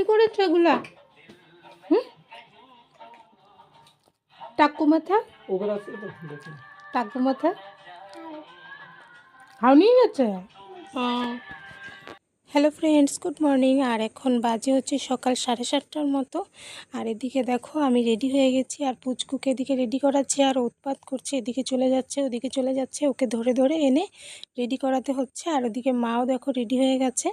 কি করেছ এগুলা? হুম? টাকু মাথা? টাকু মাথা? হাউনি নিয়ে গেছে হ্যালো ফ্রেন্ডস গুড মর্নিং আর এখন বাজে হচ্ছে সকাল সাড়ে সাতটার মতো। আর এদিকে দেখো, আমি রেডি হয়ে গেছি। আর পুচকুকে এদিকে রেডি করাচ্ছি, আর উৎপাত করছে। এদিকে চলে যাচ্ছে, ওদিকে চলে যাচ্ছে। ওকে ধরে ধরে এনে রেডি করাতে হচ্ছে। আর ওদিকে মাও দেখো রেডি হয়ে গেছে।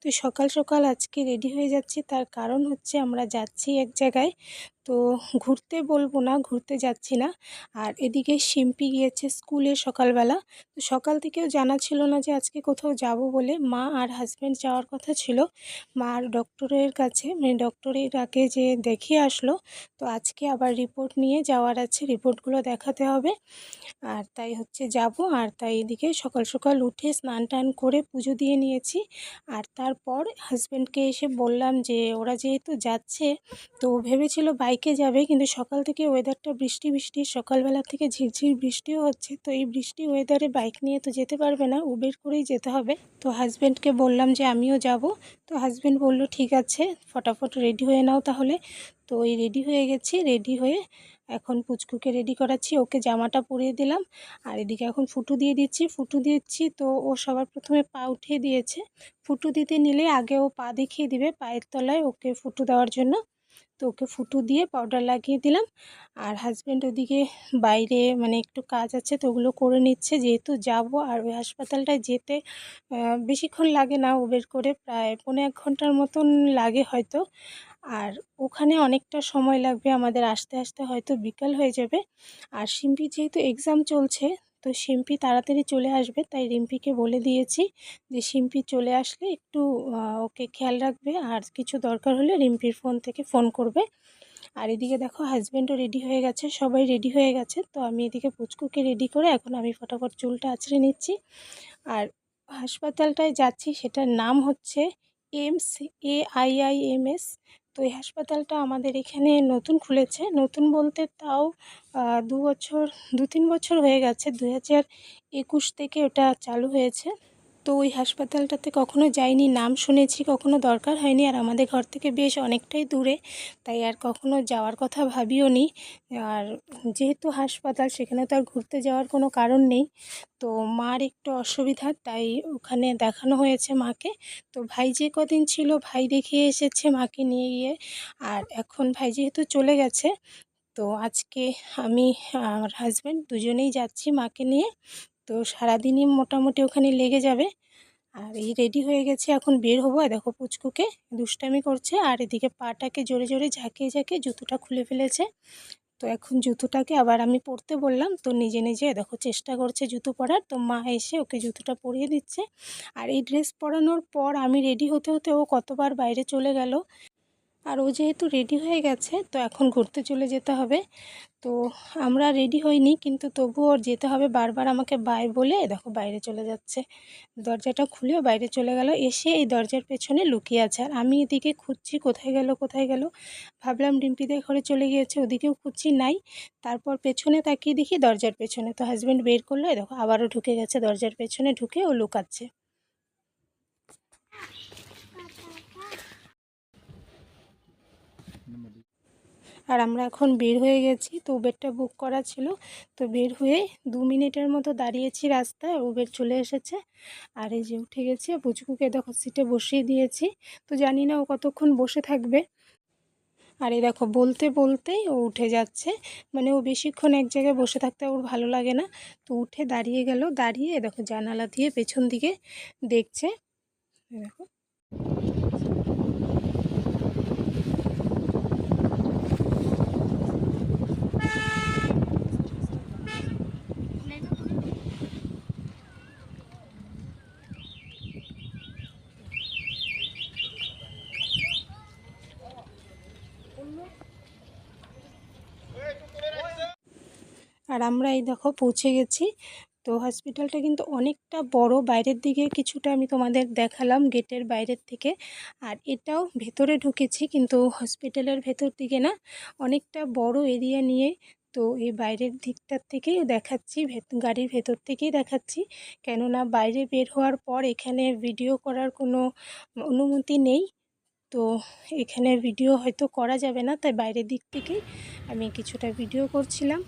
তো সকাল সকাল আজকে রেডি হয়ে যাচ্ছি। তার কারণ হচ্ছে আমরা যাচ্ছি এক জায়গায়। তো ঘুরতে বলব না, ঘুরতে যাচ্ছি না। আর এদিকে শিম্পি গিয়েছে স্কুলে সকালবেলা। তো সকাল থেকেও জানা ছিল না যে আজকে কোথাও যাব বলে। মা আর হাজব্যান্ড যাওয়ার কথা ছিল। মা আর ডক্টরের কাছে মানে ডক্টরের আগে যে দেখিয়ে আসলো, তো আজকে আবার রিপোর্ট নিয়ে যাওয়ার আছে। রিপোর্টগুলো দেখাতে হবে। আর তাই হচ্ছে যাব। আর তাই এদিকে সকাল সকাল উঠে স্নান টান করে পুজো দিয়ে নিয়েছি। আর তারপর হাজব্যান্ডকে এসে বললাম যে, ওরা যেহেতু যাচ্ছে, তো ভেবেছিল বাইকে যাবে, কিন্তু সকাল থেকে ওয়েদারটা বৃষ্টি বৃষ্টি, সকালবেলা থেকে ঝিরঝির বৃষ্টিও হচ্ছে। তো এই বৃষ্টি ওয়েদারে বাইক নিয়ে তো যেতে পারবে না উবের করেই যেতে হবে। তো হাজব্যান্ডকে বললাম যে আমিও যাব। তো হাজব্যান্ড বলল, ঠিক আছে, ফটাফট রেডি হয়ে নাও তাহলে। তো ওই রেডি হয়ে গেছি রেডি হয়ে এখন পুচকুকে রেডি করাচ্ছি। ওকে জামাটা পরিয়ে দিলাম। আর এদিকে এখন ফুটু দিয়ে দিচ্ছি। ফুটু দিচ্ছি তো ও সবার প্রথমে পা উঠিয়ে দিয়েছে। ফুটু দিতে নিলে আগে ও পা দেখিয়ে দিবে পায়ের তলায় ওকে ফুটু দেওয়ার জন্য। তো ওকে ফুটু দিয়ে পাউডার লাগিয়ে দিলাম। আর হাজব্যান্ড ওদিকে বাইরে মানে একটু কাজ আছে তো ওগুলো করে নিচ্ছে। যেহেতু যাব আর ওই হাসপাতালটায় যেতে বেশিক্ষণ লাগে না উবের করে, প্রায় পৌনে এক ঘণ্টার মতন লাগে হয়তো। আর ওখানে অনেকটা সময় লাগবে আমাদের আসতে আসতে হয়তো বিকাল হয়ে যাবে। আর সিম্পি যেহেতু এক্সাম চলছে তো শিম্পি তাড়াতাড়ি চলে আসবে, তাই রিম্পিকে বলে দিয়েছি যে, শিম্পি চলে আসলে একটু ওকে খেয়াল রাখবে আর কিছু দরকার হলে রিম্পির ফোন থেকে ফোন করবে। আর এদিকে দেখো হাজব্যান্ডও রেডি হয়ে গেছে, সবাই রেডি হয়ে গেছে। তো আমি এদিকে পুচকুকে রেডি করে এখন আমি ফটাফট চুলটা আছড়ে নিচ্ছি। আর হাসপাতালটায় যাচ্ছি, সেটার নাম হচ্ছে AIIMS, A I I M S. তো এই হাসপাতালটা আমাদের এখানে নতুন খুলেছে। নতুন বলতে তাও দু বছর, দু তিন বছর হয়ে গেছে। দু হাজার একুশ থেকে ওটা চালু হয়েছে। তো ওই হাসপাতালটাতে কখনো যাইনি, নাম শুনেছি, কখনো দরকার হয়নি। আর আমাদের ঘর থেকে বেশ অনেকটাই দূরে, তাই আর কখনো যাওয়ার কথা ভাবিও নি। আর যেহেতু হাসপাতাল, সেখানে তো আর ঘুরতে যাওয়ার কোনো কারণ নেই। তো মার একটু অসুবিধা, তাই ওখানে দেখানো হয়েছে মাকে। তো ভাই যে কদিন ছিল, ভাই দেখিয়ে এসেছে মাকে নিয়ে গিয়ে। আর এখন ভাই যেহেতু চলে গেছে, তো আজকে আমি আমার হাজব্যান্ড দুজনেই যাচ্ছি মাকে নিয়ে। তো সারাদিনই মোটামুটি ওখানে লেগে যাবে। আর এই রেডি হয়ে গেছে, এখন বের হব। আর দেখো পুচকুকে দুষ্টামি করছে, আর এদিকে পাটাকে জোরে জোরে ঝাঁকিয়ে ঝাঁকিয়ে জুতোটা খুলে ফেলেছে। তো এখন জুতোটাকে আবার আমি পরতে বললাম, তো নিজে নিজে দেখো চেষ্টা করছে জুতো পরার। তো মা এসে ওকে জুতোটা পরিয়ে দিচ্ছে। আর এই ড্রেস পরানোর পর আমি রেডি হতে হতে ও কতবার বাইরে চলে গেল। আর ও যেহেতু রেডি হয়ে গেছে, তো এখন ঘুরতে চলে যেতে হবে। তো আমরা রেডি হইনি, কিন্তু তবু ওর যেতে হবে। বারবার আমাকে বাই বলে, দেখো বাইরে চলে যাচ্ছে। দরজাটা খুলেও বাইরে চলে গেল। এসে এই দরজার পেছনে লুকিয়ে আছে। আর আমি এদিকে খুঁজছি, কোথায় গেল কোথায় গেল? ভাবলাম ডিম্পিদের ঘরে চলে গিয়েছে, ওদিকেও খুঁজছি, নাই। তারপর পেছনে তাকিয়ে দেখি দরজার পেছনে। তো হাজব্যান্ড বের করল দেখো আবারও ঢুকে গেছে। দরজার পেছনে ঢুকে ও লুকাচ্ছে। আর আমরা এখন বের হয়ে গেছি। তো উবেরটা বুক করা ছিল। তো বের হয়ে দু মিনিটের মতো দাঁড়িয়েছি রাস্তায়। উবের চলে এসেছে। আর এই যে উঠে গেছি। পুচকুকে দেখো সিটে বসিয়ে দিয়েছি। তো জানি না ও কতক্ষণ বসে থাকবে। আর এই দেখো, বলতে বলতেই ও উঠে যাচ্ছে। মানে ও বেশিক্ষণ এক জায়গায় বসে থাকতে ওর ভালো লাগে না। তো উঠে দাঁড়িয়ে গেল। দাঁড়িয়ে দেখো জানালা দিয়ে পেছন দিকে দেখছে। দেখো। আর আমরা এই দেখো পৌঁছে গেছি। তো হসপিটালটা কিন্তু অনেকটা বড়, বাইরের দিকে কিছুটা আমি তোমাদের দেখালাম গেটের বাইরের থেকে। আর এটাও ভেতরে ঢুকেছি, কিন্তু হসপিটালের ভেতর দিকে না, অনেকটা বড় এরিয়া নিয়ে। তো এই বাইরের দিকটার থেকেই দেখাচ্ছি গাড়ির ভেতর থেকেই দেখাচ্ছি। কেননা বাইরে বের হওয়ার পর এখানে ভিডিও করার কোনো অনুমতি নেই। তো এখানে ভিডিও হয়তো করা যাবে না, তাই বাইরের দিক থেকেই আমি কিছুটা ভিডিও করছিলাম।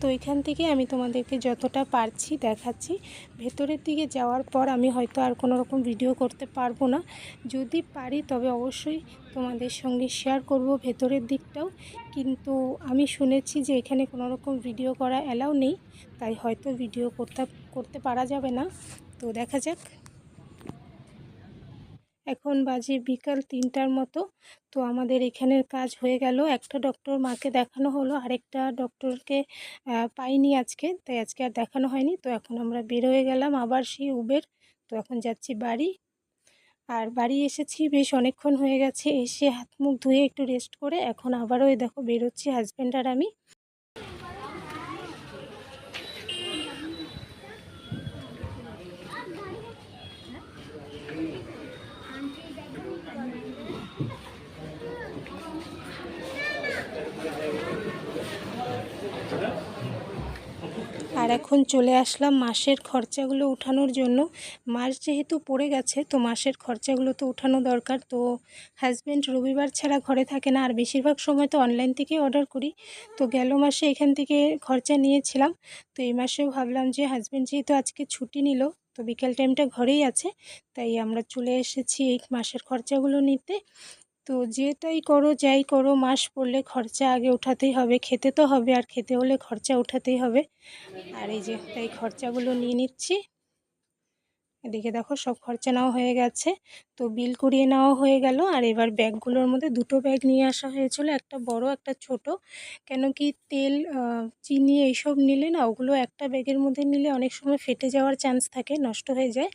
তো এখান থেকে আমি তোমাদেরকে যতটা পারছি দেখাচ্ছি। ভেতরের দিকে যাওয়ার পর আমি হয়তো আর কোনো রকম ভিডিও করতে পারব না। যদি পারি তবে অবশ্যই তোমাদের সঙ্গে শেয়ার করব ভেতরের দিকটাও। কিন্তু আমি শুনেছি যে এখানে কোনো রকম ভিডিও করা অ্যালাউ নেই, তাই হয়তো ভিডিও করতে করতে পারা যাবে না। তো দেখা যাক। এখন বাজে বিকাল তিনটার মতো। তো আমাদের এখানের কাজ হয়ে গেল। একটা ডক্টর মাকে দেখানো হলো, আরেকটা ডক্টরকে পাইনি আজকে, তাই আজকে আর দেখানো হয়নি। তো এখন আমরা বের হয়ে গেলাম আবার সেই উবের। তো এখন যাচ্ছি বাড়ি। আর বাড়ি এসেছি বেশ অনেকক্ষণ হয়ে গেছে। এসে হাত মুখ ধুয়ে একটু রেস্ট করে এখন আবারও দেখো বেরোচ্ছি হাজব্যান্ড আর আমি। এখন চলে আসলাম মাসের খরচাগুলো উঠানোর জন্য। মাস যেহেতু পড়ে গেছে, তো মাসের খরচাগুলো তো উঠানো দরকার। তো হাজব্যান্ড রবিবার ছাড়া ঘরে থাকে না, আর বেশিরভাগ সময় তো অনলাইন থেকে অর্ডার করি। তো গেল মাসে এখান থেকে খরচা নিয়েছিলাম। তো এই মাসেও ভাবলাম যে হাজব্যান্ড যেহেতু আজকে ছুটি নিল, তো বিকেল টাইমটা ঘরেই আছে। তাই আমরা চলে এসেছি এই মাসের খরচাগুলো নিতে। তো যেটাই করো, যাই করো, মাস পড়লে খরচা আগে উঠাতেই হবে, খেতে তো হবে, আর খেতে হলে খরচা উঠাতেই হবে। আর এই যে, তাই খরচাগুলো নিয়ে নিচ্ছি। এদিকে দেখো, সব খরচা নেওয়া হয়ে গেছে। তো বিল করিয়ে নেওয়া হয়ে গেল, আর এবার ব্যাগগুলোর মধ্যে দুটো ব্যাগ নিয়ে আসা হয়েছিল, একটা বড়, একটা ছোট। কেন কি তেল চিনি এইসব নিলে না, ওগুলো একটা ব্যাগের মধ্যে নিলে অনেক সময় ফেটে যাওয়ার চান্স থাকে, নষ্ট হয়ে যায়।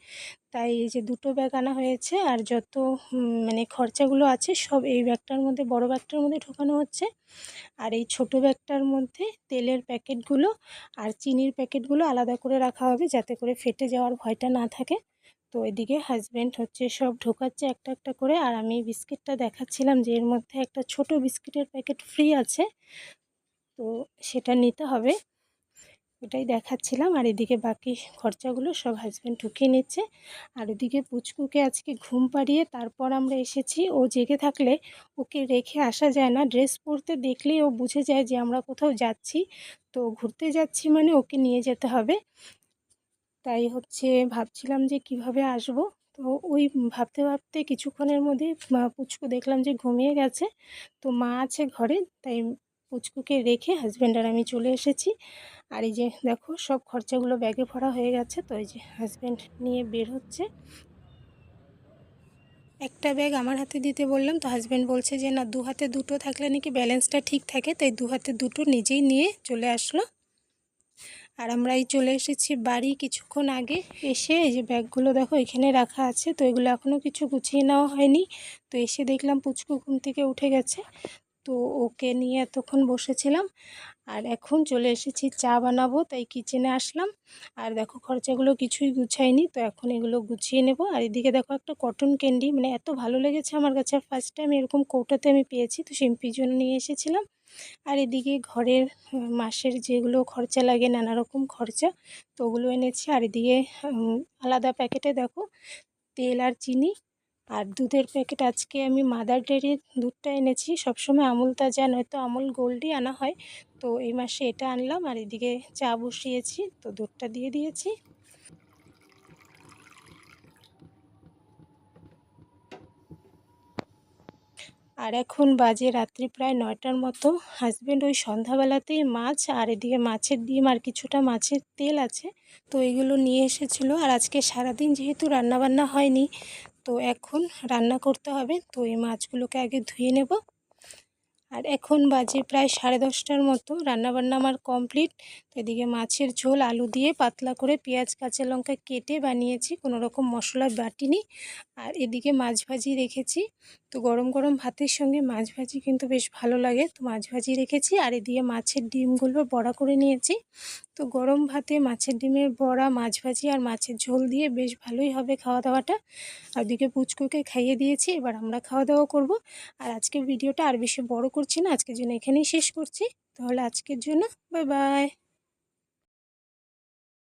তাই এই যে দুটো ব্যাগ আনা হয়েছে আর যত মানে খরচাগুলো আছে সব এই ব্যাগটার মধ্যে, বড় ব্যাগটার মধ্যে ঢোকানো হচ্ছে। আর এই ছোট ব্যাগটার মধ্যে তেলের প্যাকেটগুলো আর চিনির প্যাকেটগুলো আলাদা করে রাখা হবে যাতে করে ফেটে যাওয়ার ভয়টা না থাকে। তো এদিকে হাজব্যান্ড হচ্ছে সব ঢোকাচ্ছে একটা একটা করে। আর আমি বিস্কিটটা দেখাচ্ছিলাম যে এর মধ্যে একটা ছোট বিস্কিটের প্যাকেট ফ্রি আছে। তো সেটা নিতে হবে। ওটাই দেখাচ্ছিলাম। আর এদিকে বাকি খরচাগুলো সব হাজব্যান্ড ঢুকিয়ে নিচ্ছে। আর ওদিকে পুচকুকে আজকে ঘুম পাড়িয়ে তারপর আমরা এসেছি। ও জেগে থাকলে ওকে রেখে আসা যায় না। ড্রেস পরতে দেখলেই ও বুঝে যায় যে আমরা কোথাও যাচ্ছি। তো ঘুরতে যাচ্ছি মানে ওকে নিয়ে যেতে হবে। তাই হচ্ছে ভাবছিলাম যে কীভাবে আসব? তো ওই ভাবতে ভাবতে কিছুক্ষণের মধ্যে পুচকু দেখলাম যে ঘুমিয়ে গেছে। তো মা আছে ঘরে, তাই পুচকুকে রেখে হাজব্যান্ড আর আমি চলে এসেছি। আর এই যে দেখো, সব খরচাগুলো ব্যাগে ভরা হয়ে গেছে। তো এই যে হাজব্যান্ড নিয়ে বের হচ্ছে। একটা ব্যাগ আমার হাতে দিতে বললাম। তো হাজব্যান্ড বলছে যে, না, দু হাতে দুটো থাকলে নাকি ব্যালেন্সটা ঠিক থাকে। তাই দু হাতে দুটো নিজেই নিয়ে চলে আসলো। আর আমরা এই চলে এসেছি বাড়ি কিছুক্ষণ আগে। এসে এই যে ব্যাগগুলো দেখো, এখানে রাখা আছে। তো এগুলো এখনও কিছু গুছিয়ে নেওয়া হয়নি। তো এসে দেখলাম পুচকু ঘুম থেকে উঠে গেছে। তো ওকে নিয়ে এতক্ষণ বসেছিলাম। আর এখন চলে এসেছি, চা বানাবো, তাই কিচেনে আসলাম। আর দেখো খরচাগুলো কিছুই গুছাইনি, তো এখন এগুলো গুছিয়ে নেব। আর এদিকে দেখো একটা কটন ক্যান্ডি মানে এত ভালো লেগেছে আমার কাছে। ফার্স্ট টাইম এরকম কৌটাতে আমি পেয়েছি, তো শিম্পির জন্য নিয়ে এসেছিলাম। আর এদিকে ঘরের মাসের যেগুলো খরচা লাগে, নানা রকম খরচা, তো ওগুলো এনেছি। আর এদিকে আলাদা প্যাকেটে দেখো, তেল আর চিনি আর দুধের প্যাকেট আজকে আমি মাদার ডেয়ারির দুধটা এনেছি। সবসময় আমুল তাজা নয়তো আমুল গোল্ডই আনা হয়। তো এই মাসে এটা আনলাম আর এদিকে চা বসিয়েছি তো দুধটা দিয়ে দিয়েছি। আর এখন বাজে রাত্রি প্রায় নয়টার মতো। হাজব্যান্ড ওই সন্ধ্যাবেলাতেই মাছ আর এদিকে মাছের ডিম আর কিছুটা মাছের তেল আছে। তো এগুলো নিয়ে এসেছিল আর আজকে সারাদিন যেহেতু রান্নাবান্না হয়নি তো এখন রান্না করতে হবে। তো এই মাছগুলোকে আগে ধুয়ে নেব। আর এখন বাজে প্রায় সাড়ে দশটার মতো। রান্নাবান্না আমার কমপ্লিট। তো এদিকে মাছের ঝোল, আলু দিয়ে পাতলা করে পেঁয়াজ, কাঁচা লঙ্কা কেটে বানিয়েছি। কোনো রকম মশলা বাটিনি। আর এদিকে মাছ ভাজি রেখেছি। তো গরম গরম ভাতের সঙ্গে মাছ ভাজি কিন্তু বেশ ভালো লাগে। তো মাছ ভাজি রেখেছি। আর এদিকে মাছের ডিমগুলো বড়া করে নিয়েছি। তো গরম ভাতে মাছের ডিমের বড়া, মাছ ভাজি আর মাছের ঝোল দিয়ে বেশ ভালোই হবে খাওয়া দাওয়াটা আর দিকে পুচকুকে খাইয়ে দিয়েছি, এবার আমরা খাওয়া দাওয়া করব। আর আজকের ভিডিওটা আর বেশি বড় করছি না, আজকের জন্য এখানেই শেষ করছি। তাহলে আজকের জন্য বাই বাই